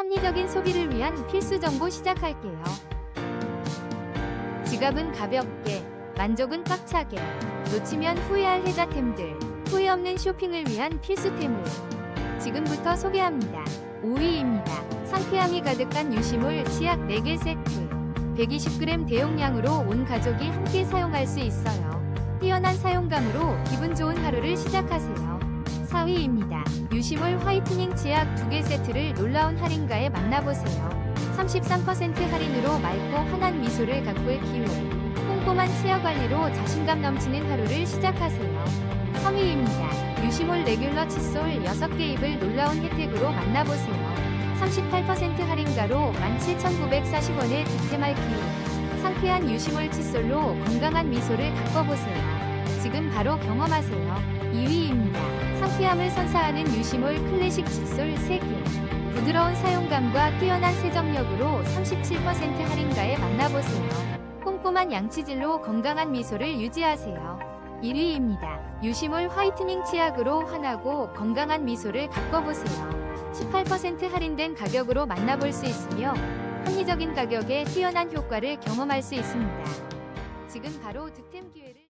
합리적인 소비를 위한 필수 정보 시작할게요. 지갑은 가볍게, 만족은 꽉차게, 놓치면 후회할 혜자템들, 후회 없는 쇼핑을 위한 필수템을 지금부터 소개합니다. 5위입니다. 상쾌함이 가득한 유시물 치약 4개 세트. 120g 대용량으로 온 가족이 함께 사용할 수 있어요. 뛰어난 사용감으로 기분 좋은 하루를 시작하세요. 4위입니다. 유시물 화이트닝 치약 2개 세트를 놀라운 할인가에 만나보세요. 33% 할인으로 맑고 환한 미소를 가꿀 기회. 꼼꼼한 치아 관리로 자신감 넘치는 하루를 시작하세요. 3위입니다. 유시몰 레귤러 칫솔 6개 입을 놀라운 혜택으로 만나보세요. 38% 할인가로 17,940원의 득템할 기회. 상쾌한 유시몰 칫솔로 건강한 미소를 가꿔보세요. 지금 바로 경험하세요. 2위입니다. 상쾌함을 선사하는 유시몰 클래식 칫솔 3개. 부드러운 사용감과 뛰어난 세정력으로 37% 할인가에 만나보세요. 꼼꼼한 양치질로 건강한 미소를 유지하세요. 1위입니다. 유시몰 화이트닝 치약으로 환하고 건강한 미소를 가꿔보세요. 18% 할인된 가격으로 만나볼 수 있으며 합리적인 가격에 뛰어난 효과를 경험할 수 있습니다. 지금 바로 득템 기회를